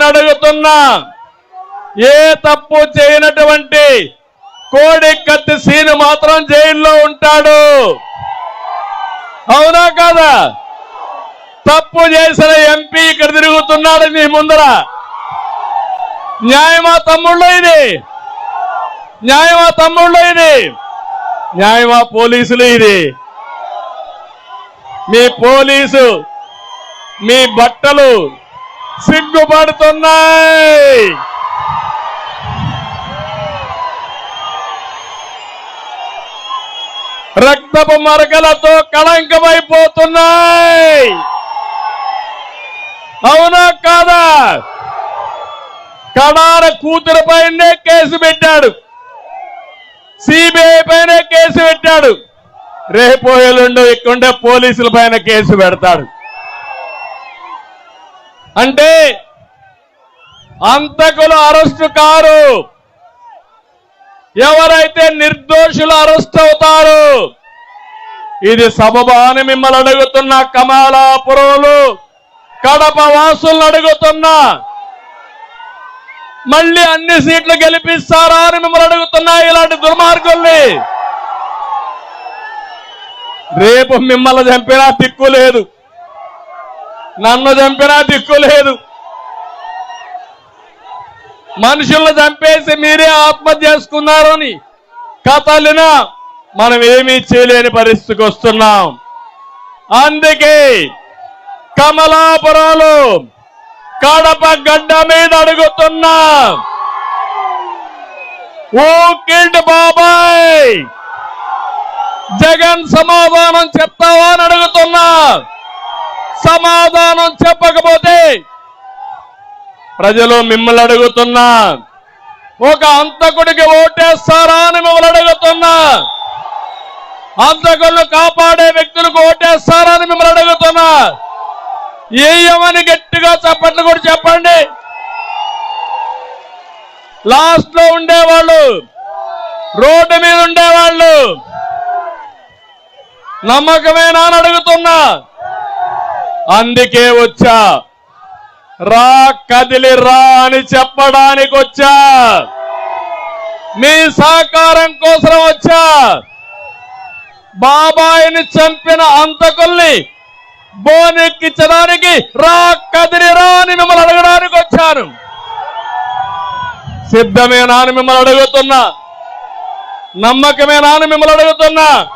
నేను అడుగుతున్నా ఏ తప్పు చేయనటువంటి కోడి కత్తి సీను మాత్రం జైల్లో ఉంటాడు. అవునా కాదా? తప్పు చేసిన ఎంపీ ఇక్కడ తిరుగుతున్నాడు మీ ముందర. న్యాయమా తమ్ముళ్ళు ఇది? న్యాయమా తమ్ముళ్ళు ఇది? న్యాయమా పోలీసులు ఇది? మీ పోలీసు మీ బట్టలు సిగ్గుపడుతున్నాయి. రక్తపు మరకలతో కళంకమైపోతున్నాయి. అవునా కాదా? కడార కూతురు పైనే కేసు పెట్టాడు. సిబిఐ పైన కేసు పెట్టాడు. రేపు ఎల్లుండు ఇక్కడుండే పోలీసుల పైన కేసు పెడతాడు. అంటే అంతకులు అరెస్టు కారు. ఎవరైతే నిర్దోషులు అరెస్ట్ అవుతారు ఇది సబబా అని మిమ్మల్ని అడుగుతున్న కమలాపురంలో కడప వాసులను అడుగుతున్నా మళ్ళీ అన్ని సీట్లు గెలిపిస్తారా అని మిమ్మల్ని అడుగుతున్నా ఇలాంటి దుర్మార్గుల్ని. రేపు మిమ్మల్ని చంపినా తిక్కు లేదు. నన్ను చంపినా దిక్కు లేదు. మనుషులను చంపేసి మీరే ఆత్మహత్య చేసుకున్నారు అని కథలినా మనం ఏమీ చేయలేని పరిస్థితికి వస్తున్నాం. అందుకే కమలాపురంలో కడప గడ్డ మీద అడుగుతున్నా. ఓ కిల్డ్ బాబాయ్ జగన్ సమాధానం చెప్తావా అని అడుగుతున్నా. సమాధానం ప్రజలు మిమ్మల్ని అడుగుతున్నా. ఒక అంతకుడికి ఓటేస్తారా అని మిమ్మల్ని అడుగుతున్నా. అంతకులను కాపాడే వ్యక్తులకు ఓటేస్తారా అని మిమ్మల్ని అడుగుతున్నా. ఏయమని గట్టిగా చప్పట్లు కూడా చెప్పండి. లాస్ట్లో ఉండేవాళ్ళు రోడ్డు మీద ఉండేవాళ్ళు. నమ్మకమేనా అని అడుగుతున్నా. అందుకే వచ్చా. రా కదిలి రా అని చెప్పడానికి వచ్చా. మీ సహకారం కోసం వచ్చా. బాబాయిని చంపిన అంతకుల్ని బోనెక్కించడానికి రా కదిలి రా అని మిమ్మల్ని అడగడానికి వచ్చాను. సిద్ధమేనా అని మిమ్మల్ని అడుగుతున్నా. నమ్మకమేనా అని మిమ్మల్ని అడుగుతున్నా.